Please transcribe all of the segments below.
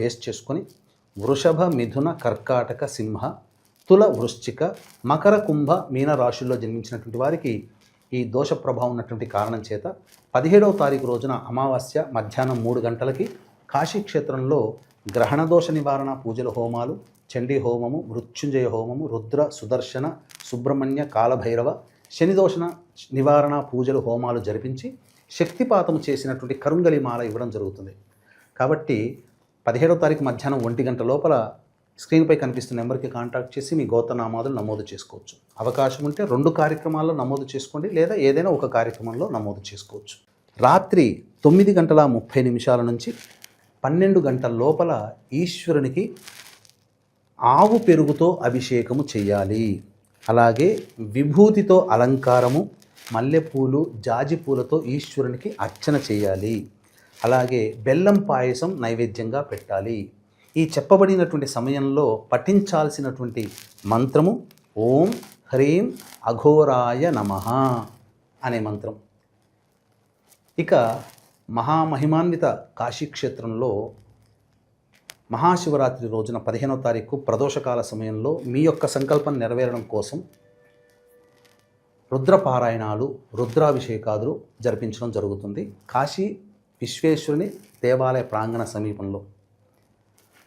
Base చేసుకొని వృషభ మిథున కర్కాటక సింహ తుల వృశ్చిక మకర కుంభ మీన రాశుల్లో జన్మించినటువంటి వారికి ఈ దోష ప్రభావం ఉన్నటువంటి కారణం చేత పదిహేడవ తారీఖు రోజున అమావాస్య మధ్యాహ్నం మూడు గంటలకి కాశీక్షేత్రంలో గ్రహణ దోష నివారణ పూజల హోమాలు చండీ హోమము మృత్యుంజయ హోమము రుద్ర సుదర్శన సుబ్రహ్మణ్య కాలభైరవ శనిదోషణ నివారణ పూజలు హోమాలు జరిపించి శక్తిపాతం చేసినటువంటి కరుంగలి మాల ఇవ్వడం జరుగుతుంది. కాబట్టి పదిహేడవ తారీఖు మధ్యాహ్నం ఒంటి గంట లోపల స్క్రీన్పై కనిపిస్తున్న నెంబర్కి కాంటాక్ట్ చేసి మీ గోతనామాదులు నమోదు చేసుకోవచ్చు. అవకాశం ఉంటే రెండు కార్యక్రమాల్లో నమోదు చేసుకోండి లేదా ఏదైనా ఒక కార్యక్రమంలో నమోదు చేసుకోవచ్చు. రాత్రి తొమ్మిది గంటల ముప్పై నిమిషాల నుంచి పన్నెండు గంటల లోపల ఈశ్వరునికి ఆవు పెరుగుతో అభిషేకము చేయాలి. అలాగే విభూతితో అలంకారము మల్లెపూలు జాజి పూలతో ఈశ్వరునికి అర్చన చేయాలి. అలాగే బెల్లం పాయసం నైవేద్యంగా పెట్టాలి. ఈ చెప్పబడినటువంటి సమయంలో పఠించాల్సినటువంటి మంత్రము ఓం హ్రీం అఘోరాయ నమ అనే మంత్రం. ఇక మహామహిమాన్విత కాశీక్షేత్రంలో మహాశివరాత్రి రోజున పదిహేనవ తారీఖు ప్రదోషకాల సమయంలో మీ యొక్క సంకల్పం నెరవేరడం కోసం రుద్రపారాయణాలు రుద్రాభిషేకాదులు జరిపించడం జరుగుతుంది. కాశీ విశ్వేశ్వరుని దేవాలయ ప్రాంగణ సమీపంలో.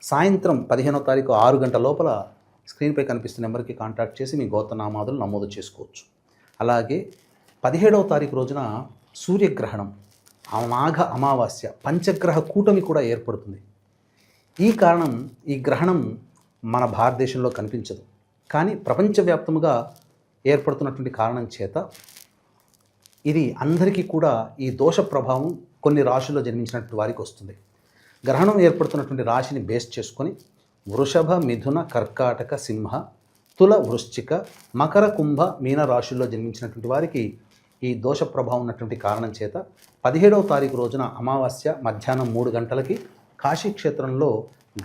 సాయంత్రం పదిహేనో తారీఖు ఆరు గంటల లోపల స్క్రీన్పై కనిపిస్తున్న నెంబర్కి కాంటాక్ట్ చేసి మీ గోత్రనామాదులు నమోదు చేసుకోవచ్చు. అలాగే పదిహేడవ తారీఖు రోజున సూర్యగ్రహణం ఆ మాఘ అమావాస్య పంచగ్రహ కూటమి కూడా ఏర్పడుతుంది. ఈ కారణం ఈ గ్రహణం మన భారతదేశంలో కనిపించదు. కానీ ప్రపంచవ్యాప్తముగా ఏర్పడుతున్నటువంటి కారణం చేత ఇది అందరికీ కూడా ఈ దోష ప్రభావం కొన్ని రాశుల్లో జన్మించినటువంటి వారికి వస్తుంది. గ్రహణం ఏర్పడుతున్నటువంటి రాశిని బేస్ చేసుకొని వృషభ మిథున కర్కాటక సింహ తుల వృశ్చిక మకర కుంభ మీన రాశుల్లో జన్మించినటువంటి వారికి ఈ దోష ప్రభావం ఉన్నటువంటి కారణం చేత పదిహేడవ తారీఖు రోజున అమావాస్య మధ్యాహ్నం మూడు గంటలకి కాశీక్షేత్రంలో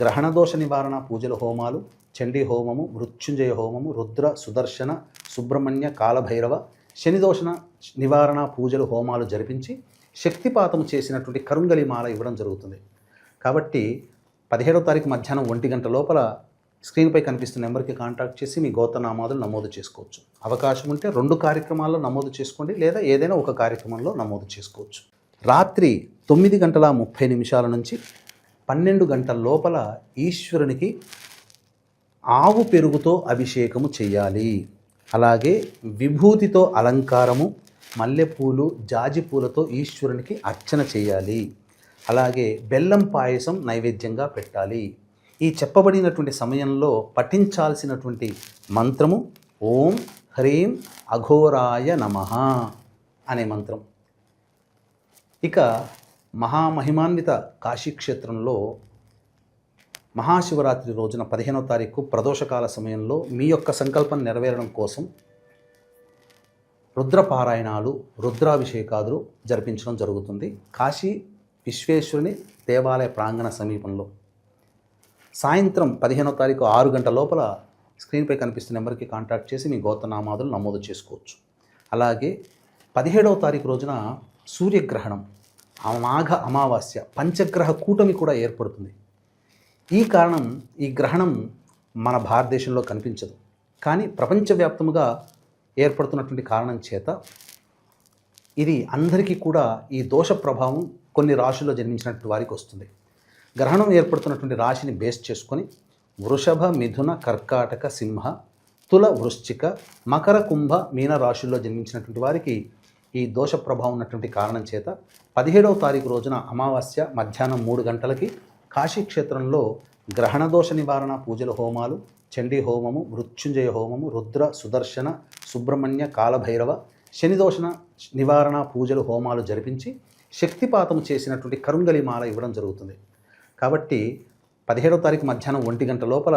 గ్రహణ దోష నివారణ పూజల హోమాలు చండీ హోమము మృత్యుంజయ హోమము రుద్ర సుదర్శన సుబ్రహ్మణ్య కాలభైరవ శనిదోషణ నివారణ పూజలు హోమాలు జరిపించి శక్తిపాతం చేసినటువంటి కరుంగలి మాల ఇవ్వడం జరుగుతుంది. కాబట్టి పదిహేడో తారీఖు మధ్యాహ్నం ఒంటి గంట లోపల స్క్రీన్పై కనిపిస్తున్న నెంబర్కి కాంటాక్ట్ చేసి మీ గోతనామాదులు నమోదు చేసుకోవచ్చు. అవకాశం ఉంటే రెండు కార్యక్రమాల్లో నమోదు చేసుకోండి లేదా ఏదైనా ఒక కార్యక్రమంలో నమోదు చేసుకోవచ్చు. రాత్రి తొమ్మిది గంటల ముప్పై నిమిషాల నుంచి పన్నెండు గంటల లోపల ఈశ్వరునికి ఆవు పెరుగుతో అభిషేకము చేయాలి. అలాగే విభూతితో అలంకారము మల్లెపూలు జాజి పూలతో ఈశ్వరునికి అర్చన చేయాలి. అలాగే బెల్లం పాయసం నైవేద్యంగా పెట్టాలి. ఈ చెప్పబడినటువంటి సమయంలో పఠించాల్సినటువంటి మంత్రము ఓం హ్రీం అఘోరాయ నమ అనే మంత్రం. ఇక మహామహిమాన్విత కాశీక్షేత్రంలో మహాశివరాత్రి రోజున పదిహేనవ తారీఖు ప్రదోషకాల సమయంలో మీ యొక్క సంకల్పం నెరవేరడం కోసం రుద్రపారాయణాలు రుద్రాభిషేకాదులు జరిపించడం జరుగుతుంది. కాశీ విశ్వేశ్వరుని దేవాలయ ప్రాంగణ సమీపంలో. సాయంత్రం పదిహేనో తారీఖు ఆరు గంటల లోపల స్క్రీన్పై కనిపిస్తున్న నెంబర్కి కాంటాక్ట్ చేసి మీ గోత్రనామాదులు నమోదు చేసుకోవచ్చు. అలాగే పదిహేడవ తారీఖు రోజున సూర్యగ్రహణం మాఘ అమావాస్య పంచగ్రహ కూటమి కూడా ఏర్పడుతుంది. ఈ కారణం ఈ గ్రహణం మన భారతదేశంలో కనిపించదు. కానీ ప్రపంచవ్యాప్తముగా ఏర్పడుతున్నటువంటి కారణం చేత ఇది అందరికీ కూడా ఈ దోష ప్రభావం కొన్ని రాశుల్లో జన్మించినటువంటి వారికి వస్తుంది. గ్రహణం ఏర్పడుతున్నటువంటి రాశిని బేస్ చేసుకొని వృషభ మిథున కర్కాటక సింహ తుల వృశ్చిక మకర కుంభ మీన రాశుల్లో జన్మించినటువంటి వారికి ఈ దోష ప్రభావం ఉన్నటువంటి కారణం చేత పదిహేడవ తారీఖు రోజున అమావాస్య మధ్యాహ్నం మూడు గంటలకి కాశీక్షేత్రంలో గ్రహణ దోష నివారణ పూజల హోమాలు చండీ హోమము మృత్యుంజయ హోమము రుద్ర సుదర్శన సుబ్రహ్మణ్య కాలభైరవ శనిదోషణ నివారణ పూజలు హోమాలు జరిపించి శక్తిపాతం చేసినటువంటి కరుంగలి మాల ఇవ్వడం జరుగుతుంది. కాబట్టి పదిహేడవ తారీఖు మధ్యాహ్నం ఒంటి గంట లోపల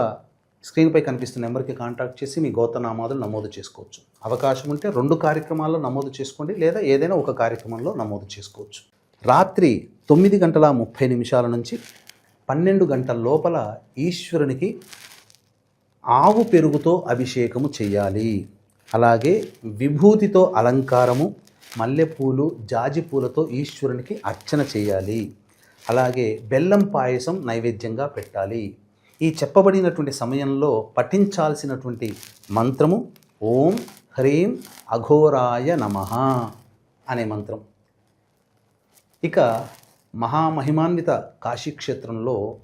స్క్రీన్పై కనిపిస్తున్న నెంబర్కి కాంటాక్ట్ చేసి మీ గోత్రనామాదులు నమోదు చేసుకోవచ్చు. అవకాశం ఉంటే రెండు కార్యక్రమాల్లో నమోదు చేసుకోండి లేదా ఏదైనా ఒక కార్యక్రమంలో నమోదు చేసుకోవచ్చు. రాత్రి తొమ్మిది గంటల ముప్పై నిమిషాల నుంచి పన్నెండు గంటల లోపల ఈశ్వరునికి ఆవు పెరుగుతో అభిషేకము చేయాలి. అలాగే విభూతితో అలంకారము మల్లెపూలు జాజి పూలతో ఈశ్వరునికి అర్చన చేయాలి. అలాగే బెల్లం పాయసం నైవేద్యంగా పెట్టాలి. ఈ చెప్పబడినటువంటి సమయంలో పఠించాల్సినటువంటి మంత్రము ఓం హ్రీం అఘోరాయ నమ అనే మంత్రం. ఇక మహామహిమాన్విత కాశీక్షేత్రంలో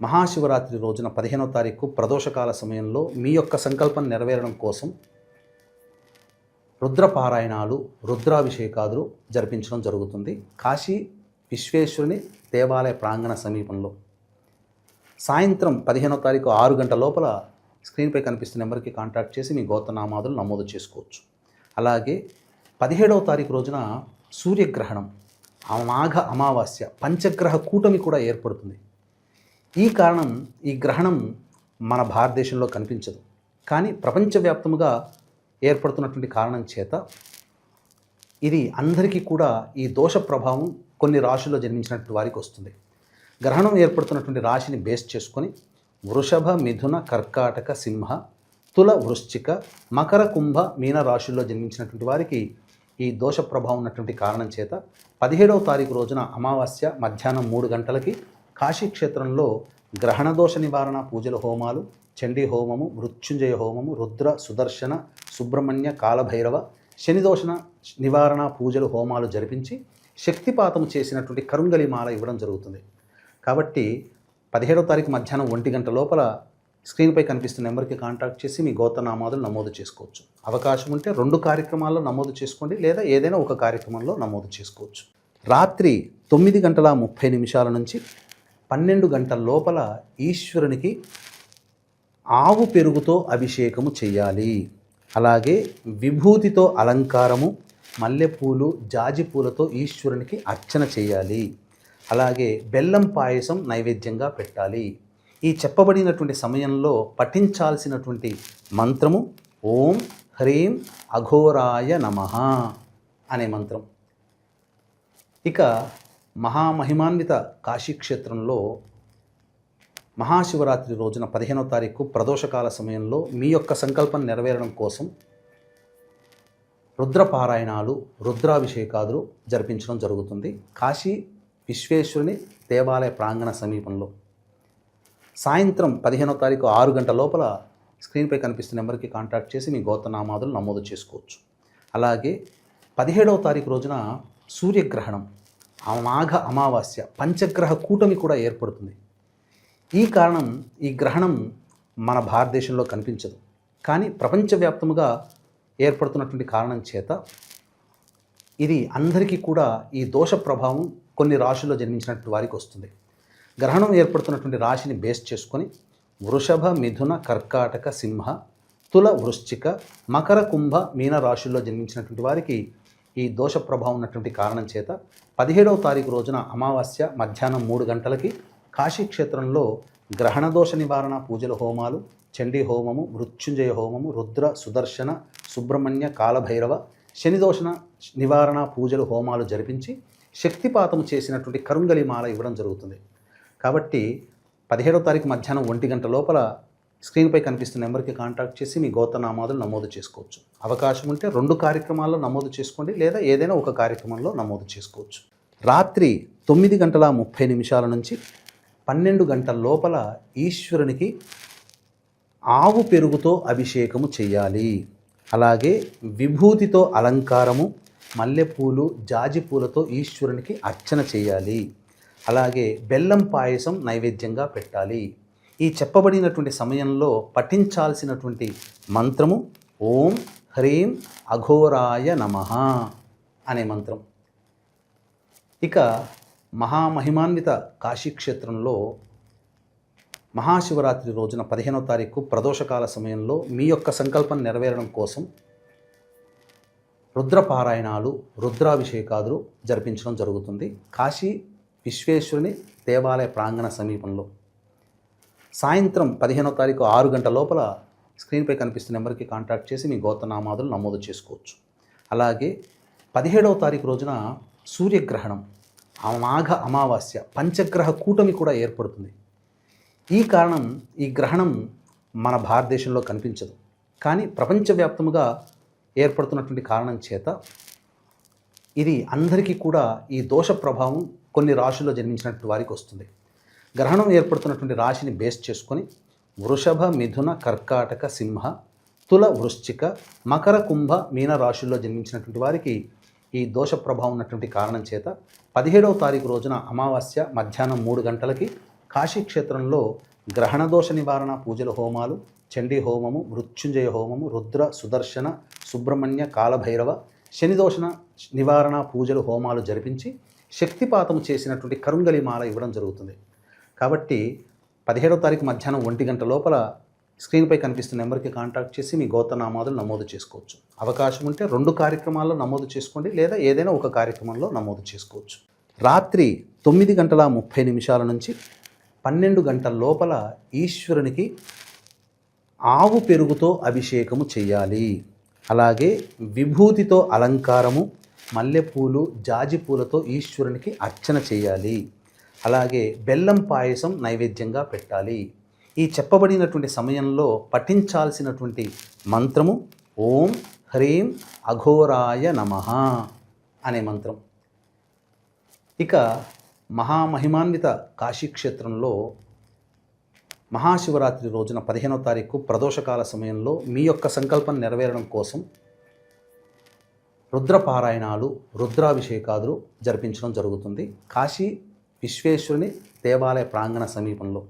మహాశివరాత్రి రోజున పదిహేనో తారీఖు ప్రదోషకాల సమయంలో మీ యొక్క సంకల్పం నెరవేరడం కోసం రుద్రపారాయణాలు రుద్రాభిషేకాదులు జరిపించడం జరుగుతుంది. కాశీ విశ్వేశ్వరుని దేవాలయ ప్రాంగణ సమీపంలో. సాయంత్రం పదిహేనో తారీఖు ఆరు గంటల లోపల స్క్రీన్పై కనిపిస్తున్న నెంబర్కి కాంటాక్ట్ చేసి మీ గోత్రనామాదులు నమోదు చేసుకోవచ్చు. అలాగే పదిహేడవ తారీఖు రోజున సూర్యగ్రహణం ఆ మాఘ అమావాస్య పంచగ్రహ కూటమి కూడా ఏర్పడుతుంది. ఈ కారణం ఈ గ్రహణం మన భారతదేశంలో కనిపించదు. కానీ ప్రపంచవ్యాప్తముగా ఏర్పడుతున్నటువంటి కారణం చేత ఇది అందరికీ కూడా ఈ దోష ప్రభావం కొన్ని రాశుల్లో జన్మించినటువంటి వారికి వస్తుంది. గ్రహణం ఏర్పడుతున్నటువంటి రాశిని బేస్ చేసుకొని వృషభ మిథున కర్కాటక సింహ తుల వృశ్చిక మకర కుంభ మీన రాశుల్లో జన్మించినటువంటి వారికి ఈ దోష ప్రభావం ఉన్నటువంటి కారణం చేత పదిహేడవ తారీఖు రోజున అమావాస్య మధ్యాహ్నం మూడు గంటలకి కాశీ క్షేత్రంలో నివారణ పూజల హోమాలు చండీ హోమము మృత్యుంజయ హోమము రుద్ర సుదర్శన సుబ్రహ్మణ్య కాలభైరవ శనిదోషణ నివారణ పూజలు హోమాలు జరిపించి శక్తిపాతం చేసినటువంటి కరుంగలి మాల ఇవ్వడం జరుగుతుంది. కాబట్టి పదిహేడవ తారీఖు మధ్యాహ్నం ఒంటి గంట లోపల స్క్రీన్పై కనిపిస్తున్న నెంబర్కి కాంటాక్ట్ చేసి మీ గోత్రనామాదులు నమోదు చేసుకోవచ్చు. అవకాశం ఉంటే రెండు కార్యక్రమాల్లో నమోదు చేసుకోండి లేదా ఏదైనా ఒక కార్యక్రమంలో నమోదు చేసుకోవచ్చు. రాత్రి తొమ్మిది గంటల ముప్పై నిమిషాల నుంచి పన్నెండు గంటల లోపల ఈశ్వరునికి ఆవు పెరుగుతో అభిషేకము చేయాలి అలాగే విభూతితో అలంకారము మల్లెపూలు జాజి పూలతో ఈశ్వరునికి అర్చన చేయాలి అలాగే బెల్లం పాయసం నైవేద్యంగా పెట్టాలి. ఈ చెప్పబడినటువంటి సమయంలో పఠించాల్సినటువంటి మంత్రము ఓం హ్రీం అఘోరాయ నమ అనే మంత్రం. ఇక మహామహిమాన్విత కాశీక్షేత్రంలో మహాశివరాత్రి రోజున పదిహేనో తారీఖు ప్రదోషకాల సమయంలో మీ యొక్క సంకల్పం నెరవేరడం కోసం రుద్రపారాయణాలు రుద్రాభిషేకాదులు జరిపించడం జరుగుతుంది. కాశీ విశ్వేశ్వరుని దేవాలయ ప్రాంగణ సమీపంలో. సాయంత్రం పదిహేనో తారీఖు ఆరు గంటల లోపల స్క్రీన్పై కనిపిస్తున్న నెంబర్కి కాంటాక్ట్ చేసి మీ గోతనామాదులు నమోదు చేసుకోవచ్చు. అలాగే పదిహేడవ తారీఖు రోజున సూర్యగ్రహణం. మాఘ అమావాస్య పంచగ్రహ కూటమి కూడా ఏర్పడుతుంది. ఈ కారణం ఈ గ్రహణం మన భారతదేశంలో కనిపించదు. కానీ ప్రపంచవ్యాప్తముగా ఏర్పడుతున్నటువంటి కారణం చేత ఇది అందరికీ కూడా ఈ దోష ప్రభావం కొన్ని రాశుల్లో జన్మించినటువంటి వారికి వస్తుంది. గ్రహణం ఏర్పడుతున్నటువంటి రాశిని బేస్ చేసుకొని వృషభ మిథున కర్కాటక సింహ తుల వృశ్చిక మకర కుంభ మీన రాశుల్లో జన్మించినటువంటి వారికి ఈ దోష ప్రభావం ఉన్నటువంటి కారణం చేత పదిహేడవ తారీఖు రోజున అమావాస్య మధ్యాహ్నం మూడు గంటలకి కాశీక్షేత్రంలో గ్రహణ దోష నివారణ పూజల హోమాలు చండీ హోమము మృత్యుంజయ హోమము రుద్ర సుదర్శన సుబ్రహ్మణ్య కాలభైరవ శనిదోషణ నివారణ పూజలు హోమాలు జరిపించి శక్తిపాతం చేసినటువంటి కరుంగలి మాల ఇవ్వడం జరుగుతుంది. కాబట్టి పదిహేడవ తారీఖు మధ్యాహ్నం ఒంటి గంట లోపల స్క్రీన్పై కనిపిస్తున్న నెంబర్కి కాంటాక్ట్ చేసి మీ గోతనామాదులు నమోదు చేసుకోవచ్చు. అవకాశం ఉంటే రెండు కార్యక్రమాల్లో నమోదు చేసుకోండి లేదా ఏదైనా ఒక కార్యక్రమంలో నమోదు చేసుకోవచ్చు. రాత్రి తొమ్మిది గంటల ముప్పై నిమిషాల నుంచి పన్నెండు గంటల లోపల ఈశ్వరునికి ఆవు పెరుగుతో అభిషేకము చేయాలి. అలాగే విభూతితో అలంకారము మల్లెపూలు జాజి పూలతో ఈశ్వరునికి అర్చన చేయాలి. అలాగే బెల్లం పాయసం నైవేద్యంగా పెట్టాలి. ఈ చెప్పబడినటువంటి సమయంలో పఠించాల్సినటువంటి మంత్రము ఓం హ్రీం అఘోరాయ నమ అనే మంత్రం. ఇక మహామహిమాన్విత కాశీక్షేత్రంలో మహాశివరాత్రి రోజున పదిహేనో తారీఖు ప్రదోషకాల సమయంలో మీ యొక్క సంకల్పం నెరవేరడం కోసం రుద్రపారాయణాలు రుద్రాభిషేకాదులు జరిపించడం జరుగుతుంది. కాశీ విశ్వేశ్వరుని దేవాలయ ప్రాంగణ సమీపంలో. సాయంత్రం పదిహేనో తారీఖు ఆరు గంటల లోపల స్క్రీన్పై కనిపిస్తున్న నెంబర్కి కాంటాక్ట్ చేసి మీ గోతనామాదులు నమోదు చేసుకోవచ్చు. అలాగే పదిహేడవ తారీఖు రోజున సూర్యగ్రహణం మాఘ అమావాస్య పంచగ్రహ కూటమి కూడా ఏర్పడుతుంది. ఈ కారణం ఈ గ్రహణం మన భారతదేశంలో కనిపించదు. కానీ ప్రపంచవ్యాప్తముగా ఏర్పడుతున్నటువంటి కారణం చేత ఇది అందరికీ కూడా ఈ దోష ప్రభావం కొన్ని రాశుల్లో జన్మించినటువంటి వారికి వస్తుంది. గ్రహణం ఏర్పడుతున్నటువంటి రాశిని బేస్ చేసుకొని వృషభ మిథున కర్కాటక సింహ తుల వృశ్చిక మకర కుంభ మీన రాశుల్లో జన్మించినటువంటి వారికి ఈ దోష ప్రభావం ఉన్నటువంటి కారణం చేత పదిహేడవ తారీఖు రోజున అమావాస్య మధ్యాహ్నం మూడు గంటలకి కాశీ క్షేత్రంలో గ్రహణ దోష నివారణ పూజల హోమాలు చండీ హోమము మృత్యుంజయ హోమము రుద్ర సుదర్శన సుబ్రహ్మణ్య కాలభైరవ శనిదోషణ నివారణ పూజలు హోమాలు జరిపించి శక్తిపాతము చేసినటువంటి కరుంగలి మాల ఇవ్వడం జరుగుతుంది. కాబట్టి పదిహేడవ తారీఖు మధ్యాహ్నం ఒంటి గంట లోపల స్క్రీన్పై కనిపిస్తున్న నెంబర్కి కాంటాక్ట్ చేసి మీ గోతనామాదులు నమోదు చేసుకోవచ్చు. అవకాశం ఉంటే రెండు కార్యక్రమాల్లో నమోదు చేసుకోండి లేదా ఏదైనా ఒక కార్యక్రమంలో నమోదు చేసుకోవచ్చు. రాత్రి తొమ్మిది గంటల ముప్పై నిమిషాల నుంచి పన్నెండు గంటల లోపల ఈశ్వరునికి ఆవు పెరుగుతో అభిషేకము చేయాలి. అలాగే విభూతితో అలంకారము మల్లెపూలు జాజి పూలతో ఈశ్వరునికి అర్చన చేయాలి. అలాగే బెల్లం పాయసం నైవేద్యంగా పెట్టాలి. ఈ చెప్పబడినటువంటి సమయంలో పఠించాల్సినటువంటి మంత్రము ఓం హ్రీం అఘోరాయ నమ అనే మంత్రం. ఇక మహామహిమాన్విత కాశీక్షేత్రంలో మహాశివరాత్రి రోజున పదిహేనో తారీఖు ప్రదోషకాల సమయంలో మీ యొక్క సంకల్పం నెరవేరడం కోసం రుద్రపారాయణాలు రుద్రాభిషేకాదులు జరిపించడం జరుగుతుంది. కాశీ విశ్వేశ్వరుని దేవాలయ ప్రాంగణ సమీపంలో.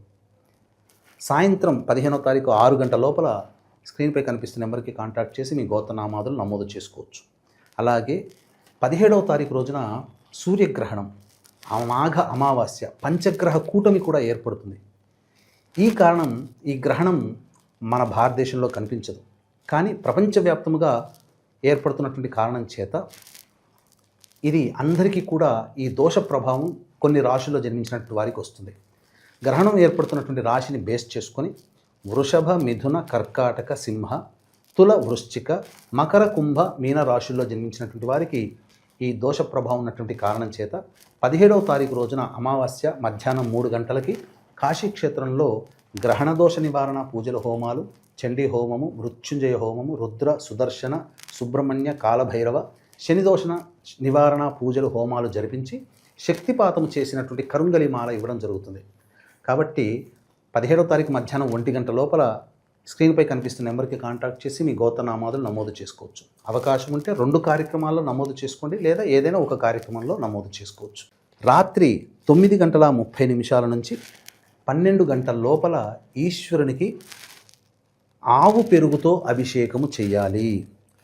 సాయంత్రం పదిహేనో తారీఖు ఆరు గంటల లోపల స్క్రీన్పై కనిపిస్తున్న నెంబర్కి కాంటాక్ట్ చేసి మీ గోత్రనామాదులు నమోదు చేసుకోవచ్చు. అలాగే పదిహేడవ తారీఖు రోజున సూర్యగ్రహణం మాఘ అమావాస్య పంచగ్రహ కూటమి కూడా ఏర్పడుతుంది. ఈ కారణం ఈ గ్రహణం మన భారతదేశంలో కనిపించదు. కానీ ప్రపంచవ్యాప్తముగా ఏర్పడుతున్నటువంటి కారణం చేత ఇది అందరికీ కూడా ఈ దోష ప్రభావం కొన్ని రాశుల్లో జన్మించినటువంటి వారికి వస్తుంది. గ్రహణం ఏర్పడుతున్నటువంటి రాశిని బేస్ చేసుకొని వృషభ మిథున కర్కాటక సింహ తుల వృశ్చిక మకర కుంభ మీన రాశుల్లో జన్మించినటువంటి వారికి ఈ దోష ప్రభావం ఉన్నటువంటి కారణం చేత పదిహేడవ తారీఖు రోజున అమావాస్య మధ్యాహ్నం మూడు గంటలకి కాశీ క్షేత్రంలో గ్రహణ దోష నివారణ పూజల హోమాలు చండీ హోమము మృత్యుంజయ హోమము రుద్ర సుదర్శన సుబ్రహ్మణ్య కాలభైరవ శనిదోషణ నివారణ పూజలు హోమాలు జరిపించి శక్తిపాతం చేసినటువంటి కరుంగలి మాల ఇవ్వడం జరుగుతుంది. కాబట్టి పదిహేడో తారీఖు మధ్యాహ్నం ఒంటి గంట లోపల స్క్రీన్పై కనిపిస్తున్న నెంబర్కి కాంటాక్ట్ చేసి మీ గోత్రనామాదులు నమోదు చేసుకోవచ్చు. అవకాశం ఉంటే రెండు కార్యక్రమాల్లో నమోదు చేసుకోండి లేదా ఏదైనా ఒక కార్యక్రమంలో నమోదు చేసుకోవచ్చు. రాత్రి తొమ్మిది గంటల ముప్పై నిమిషాల నుంచి పన్నెండు గంటల లోపల ఈశ్వరునికి ఆవు పెరుగుతో అభిషేకము చేయాలి.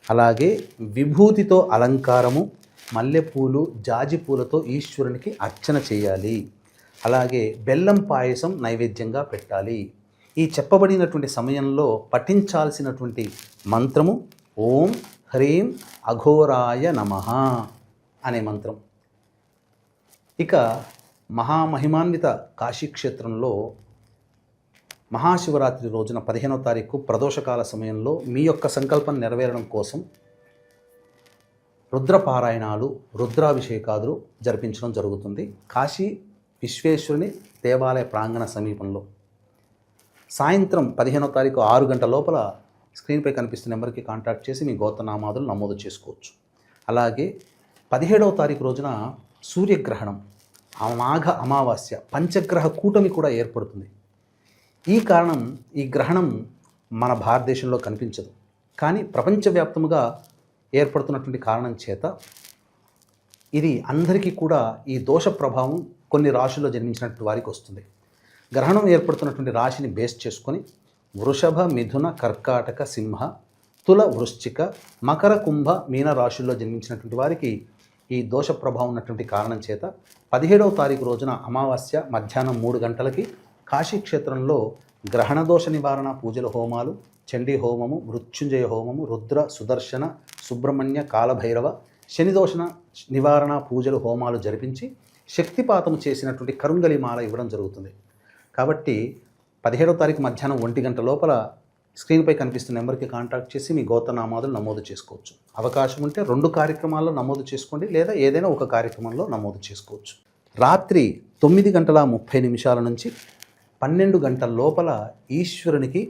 అలాగే విభూతితో అలంకారము మల్లెపూలు జాజి పూలతో ఈశ్వరునికి అర్చన చేయాలి. అలాగే బెల్లం పాయసం నైవేద్యంగా పెట్టాలి. ఈ చెప్పబడినటువంటి సమయంలో పఠించాల్సినటువంటి మంత్రము ఓం హ్రీం అఘోరాయ నమ అనే మంత్రం. ఇక మహామహిమాన్విత కాశీక్షేత్రంలో మహాశివరాత్రి రోజున పదిహేనో తారీఖు ప్రదోషకాల సమయంలో మీ యొక్క సంకల్పం నెరవేరడం కోసం రుద్రపారాయణాలు రుద్రాభిషేకాదులు జరిపించడం జరుగుతుంది. కాశీ విశ్వేశ్వరుని దేవాలయ ప్రాంగణ సమీపంలో. సాయంత్రం పదిహేనో తారీఖు ఆరు గంటల లోపల స్క్రీన్పై కనిపిస్తున్న నెంబర్కి కాంటాక్ట్ చేసి మీ గోతనామాదులు నమోదు చేసుకోవచ్చు. అలాగే పదిహేడవ తారీఖు రోజున సూర్యగ్రహణం మాఘ అమావాస్య పంచగ్రహ కూటమి కూడా ఏర్పడుతుంది. ఈ కారణం ఈ గ్రహణం మన భారతదేశంలో కనిపించదు. కానీ ప్రపంచవ్యాప్తముగా ఏర్పడుతున్నటువంటి కారణం చేత ఇది అందరికీ కూడా ఈ దోష ప్రభావం కొన్ని రాశుల్లో జన్మించినటువంటి వారికి వస్తుంది. గ్రహణం ఏర్పడుతున్నటువంటి రాశిని బేస్ చేసుకొని వృషభ మిథున కర్కాటక సింహ తుల వృశ్చిక మకర కుంభ మీన రాశుల్లో జన్మించినటువంటి వారికి ఈ దోష ప్రభావం ఉన్నటువంటి కారణం చేత పదిహేడవ తారీఖు రోజున అమావాస్య మధ్యాహ్నం మూడు గంటలకి కాశీ క్షేత్రంలో గ్రహణ దోష నివారణ పూజల హోమాలు చండీ హోమము మృత్యుంజయ హోమము రుద్ర సుదర్శన సుబ్రహ్మణ్య కాలభైరవ శనిదోషణ నివారణ పూజలు హోమాలు జరిపించి శక్తిపాతము చేసినటువంటి కరుంగలి మాల ఇవ్వడం జరుగుతుంది. కాబట్టి పదిహేడవ తారీఖు మధ్యాహ్నం ఒంటి గంట లోపల స్క్రీన్పై కనిపిస్తున్న నెంబర్కి కాంటాక్ట్ చేసి మీ గోత్రనామాదులు నమోదు చేసుకోవచ్చు. అవకాశం ఉంటే రెండు కార్యక్రమాల్లో నమోదు చేసుకోండి లేదా ఏదైనా ఒక కార్యక్రమంలో నమోదు చేసుకోవచ్చు. రాత్రి తొమ్మిది గంటల ముప్పై నిమిషాల నుంచి పన్నెండు గంటల లోపల ఈశ్వరునికి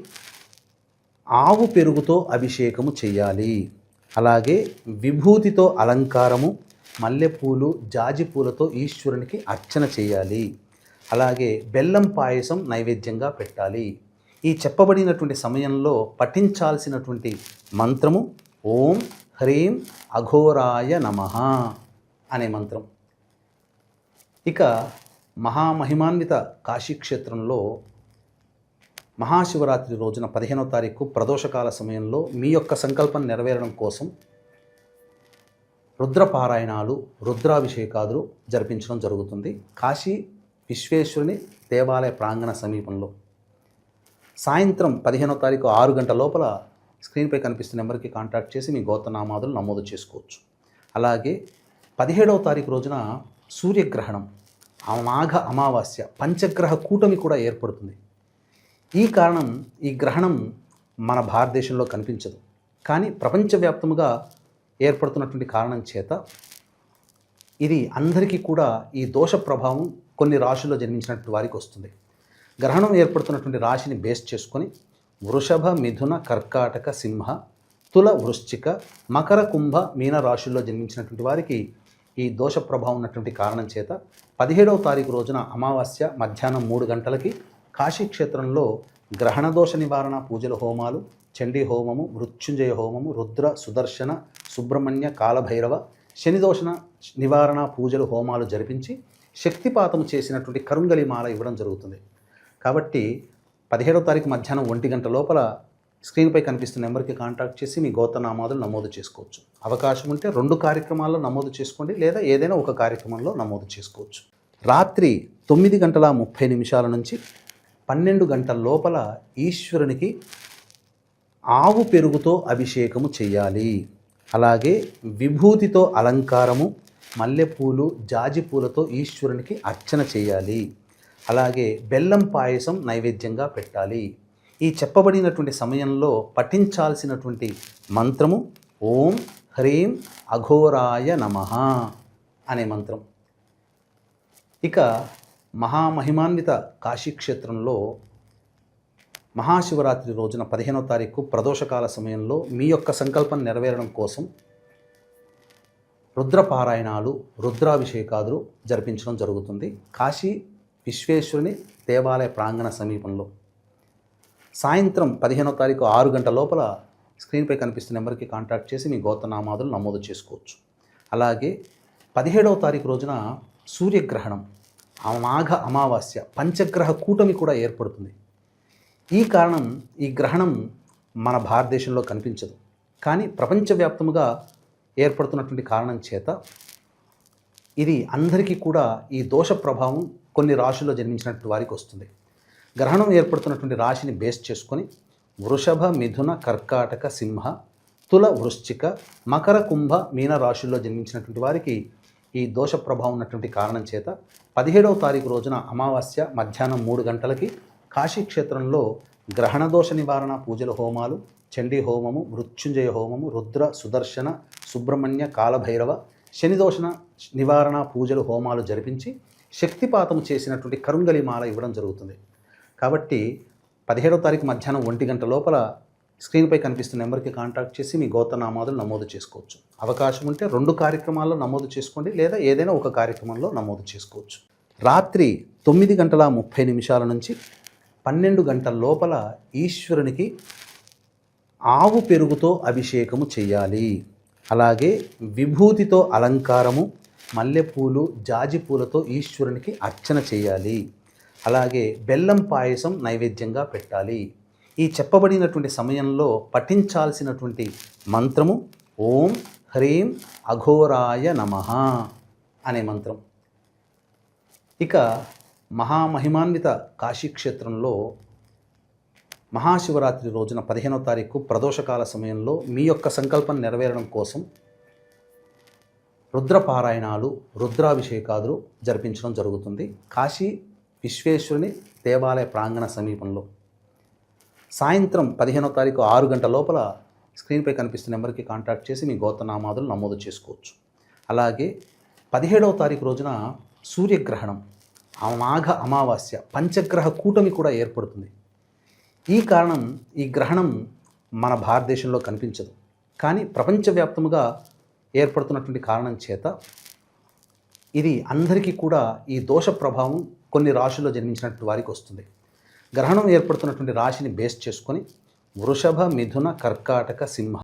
ఆవు పెరుగుతో అభిషేకము చేయాలి. అలాగే విభూతితో అలంకారము మల్లెపూలు జాజి పూలతో ఈశ్వరునికి అర్చన చేయాలి. అలాగే బెల్లం పాయసం నైవేద్యంగా పెట్టాలి. ఈ చెప్పబడినటువంటి సమయంలో పఠించాల్సినటువంటి మంత్రము ఓం హ్రీం అఘోరాయ నమ అనే మంత్రం. ఇక మహామహిమాన్విత కాశీక్షేత్రంలో మహాశివరాత్రి రోజున పదిహేనో తారీఖు ప్రదోషకాల సమయంలో మీ యొక్క సంకల్పం నెరవేరడం కోసం రుద్రపారాయణాలు రుద్రాభిషేకాదులు జరిపించడం జరుగుతుంది. కాశీ విశ్వేశ్వరుని దేవాలయ ప్రాంగణ సమీపంలో. సాయంత్రం పదిహేనో తారీఖు ఆరు గంటల లోపల స్క్రీన్పై కనిపిస్తున్న నెంబర్కి కాంటాక్ట్ చేసి మీ గోత్రనామాదులు నమోదు చేసుకోవచ్చు. అలాగే పదిహేడవ తారీఖు రోజున సూర్యగ్రహణం మాఘ అమావాస్య పంచగ్రహ కూటమి కూడా ఏర్పడుతుంది. ఈ కారణం ఈ గ్రహణం మన భారతదేశంలో కనిపించదు. కానీ ప్రపంచవ్యాప్తముగా ఏర్పడుతున్నటువంటి కారణం చేత ఇది అందరికీ కూడా ఈ దోష ప్రభావం కొన్ని రాశుల్లో జన్మించినటువంటి వారికి వస్తుంది. గ్రహణం ఏర్పడుతున్నటువంటి రాశిని బేస్ చేసుకొని వృషభ మిథున కర్కాటక సింహ తుల వృశ్చిక మకర కుంభ మీన రాశుల్లో జన్మించినటువంటి వారికి ఈ దోష ప్రభావం ఉన్నటువంటి కారణం చేత పదిహేడవ తారీఖు రోజున అమావాస్య మధ్యాహ్నం మూడు గంటలకి కాశీ క్షేత్రంలో నివారణ పూజల హోమాలు చండీ హోమము మృత్యుంజయ హోమము రుద్ర సుదర్శన సుబ్రహ్మణ్య కాలభైరవ శనిదోషణ నివారణ పూజలు హోమాలు జరిపించి శక్తిపాతము చేసినటువంటి కరుంగలి మాల ఇవ్వడం జరుగుతుంది. కాబట్టి పదిహేడవ తారీఖు మధ్యాహ్నం ఒంటి గంట లోపల స్క్రీన్పై కనిపిస్తున్న నెంబర్కి కాంటాక్ట్ చేసి మీ గోత్రనామాదులు నమోదు చేసుకోవచ్చు. అవకాశం ఉంటే రెండు కార్యక్రమాల్లో నమోదు చేసుకోండి లేదా ఏదైనా ఒక కార్యక్రమంలో నమోదు చేసుకోవచ్చు. రాత్రి తొమ్మిది గంటల ముప్పై నిమిషాల నుంచి పన్నెండు గంటల లోపల ఈశ్వరునికి ఆవు పెరుగుతో అభిషేకము చేయాలి అలాగే విభూతితో అలంకారము మల్లెపూలు జాజి పూలతో ఈశ్వరునికి అర్చన చేయాలి అలాగే బెల్లం పాయసం నైవేద్యంగా పెట్టాలి. ఈ చెప్పబడినటువంటి సమయంలో పఠించాల్సినటువంటి మంత్రము ఓం హ్రీం అఘోరాయ నమ అనే మంత్రం. ఇక మహామహిమాన్విత కాశీక్షేత్రంలో మహాశివరాత్రి రోజున పదిహేనో తారీఖు ప్రదోషకాల సమయంలో మీ యొక్క సంకల్పం నెరవేరడం కోసం రుద్రపారాయణాలు రుద్రాభిషేకాదులు జరిపించడం జరుగుతుంది. కాశీ విశ్వేశ్వరుని దేవాలయ ప్రాంగణ సమీపంలో. సాయంత్రం పదిహేనో తారీఖు ఆరు గంటల లోపల స్క్రీన్పై కనిపిస్తున్న నెంబర్కి కాంటాక్ట్ చేసి మీ గోతనామాదులు నమోదు చేసుకోవచ్చు. అలాగే పదిహేడవ తారీఖు రోజున సూర్యగ్రహణం. మాఘ అమావాస్య పంచగ్రహ కూటమి కూడా ఏర్పడుతుంది. ఈ కారణం ఈ గ్రహణం మన భారతదేశంలో కనిపించదు. కానీ ప్రపంచవ్యాప్తముగా ఏర్పడుతున్నటువంటి కారణం చేత ఇది అందరికీ కూడా ఈ దోష ప్రభావం కొన్ని రాశుల్లో జన్మించినటువంటి వారికి వస్తుంది. గ్రహణం ఏర్పడుతున్నటువంటి రాశిని బేస్ చేసుకొని వృషభ మిథున కర్కాటక సింహ తుల వృశ్చిక మకర కుంభ మీన రాశుల్లో జన్మించినటువంటి వారికి ఈ దోష ప్రభావం ఉన్నటువంటి కారణం చేత పదిహేడవ తారీఖు రోజున అమావాస్య మధ్యాహ్నం మూడు గంటలకి కాశీక్షేత్రంలో గ్రహణ దోష నివారణ పూజల హోమాలు చండీ హోమము మృత్యుంజయ హోమము రుద్ర సుదర్శన సుబ్రహ్మణ్య కాలభైరవ శనిదోషణ నివారణ పూజలు హోమాలు జరిపించి శక్తిపాతము చేసినటువంటి కరుంగలి మాల ఇవ్వడం జరుగుతుంది. కాబట్టి పదిహేడవ తారీఖు మధ్యాహ్నం ఒంటి గంట లోపల స్క్రీన్పై కనిపిస్తున్న నెంబర్కి కాంటాక్ట్ చేసి మీ గోతనామాదులు నమోదు చేసుకోవచ్చు. అవకాశం ఉంటే రెండు కార్యక్రమాల్లో నమోదు చేసుకోండి లేదా ఏదైనా ఒక కార్యక్రమంలో నమోదు చేసుకోవచ్చు. రాత్రి తొమ్మిది గంటల ముప్పై నిమిషాల నుంచి పన్నెండు గంటల లోపల ఈశ్వరునికి ఆవు పెరుగుతో అభిషేకము చేయాలి. అలాగే విభూతితో అలంకారము మల్లెపూలు జాజి పూలతో ఈశ్వరునికి అర్చన చేయాలి. అలాగే బెల్లం పాయసం నైవేద్యంగా పెట్టాలి. ఈ చెప్పబడినటువంటి సమయంలో పఠించాల్సినటువంటి మంత్రము ఓం హ్రీం అఘోరాయ నమ అనే మంత్రం. ఇక మహామహిమాన్విత కాశీక్షేత్రంలో మహాశివరాత్రి రోజున పదిహేనో తారీఖు ప్రదోషకాల సమయంలో మీ యొక్క సంకల్పం నెరవేరడం కోసం రుద్రపారాయణాలు రుద్రాభిషేకాదులు జరిపించడం జరుగుతుంది. కాశీ విశ్వేశ్వరుని దేవాలయ ప్రాంగణ సమీపంలో. సాయంత్రం పదిహేనో తారీఖు ఆరు గంటల లోపల స్క్రీన్పై కనిపిస్తున్న నెంబర్కి కాంటాక్ట్ చేసి మీ గోతనామాదులు నమోదు చేసుకోవచ్చు. అలాగే పదిహేడవ తారీఖు రోజున సూర్యగ్రహణం మాఘ అమావాస్య పంచగ్రహ కూటమి కూడా ఏర్పడుతుంది. ఈ కారణం ఈ గ్రహణం మన భారతదేశంలో కనిపించదు. కానీ ప్రపంచవ్యాప్తముగా ఏర్పడుతున్నటువంటి కారణం చేత ఇది అందరికీ కూడా ఈ దోష ప్రభావం కొన్ని రాశుల్లో జన్మించినటువంటి వారికి వస్తుంది. గ్రహణం ఏర్పడుతున్నటువంటి రాశిని బేస్ చేసుకొని వృషభ మిథున కర్కాటక సింహ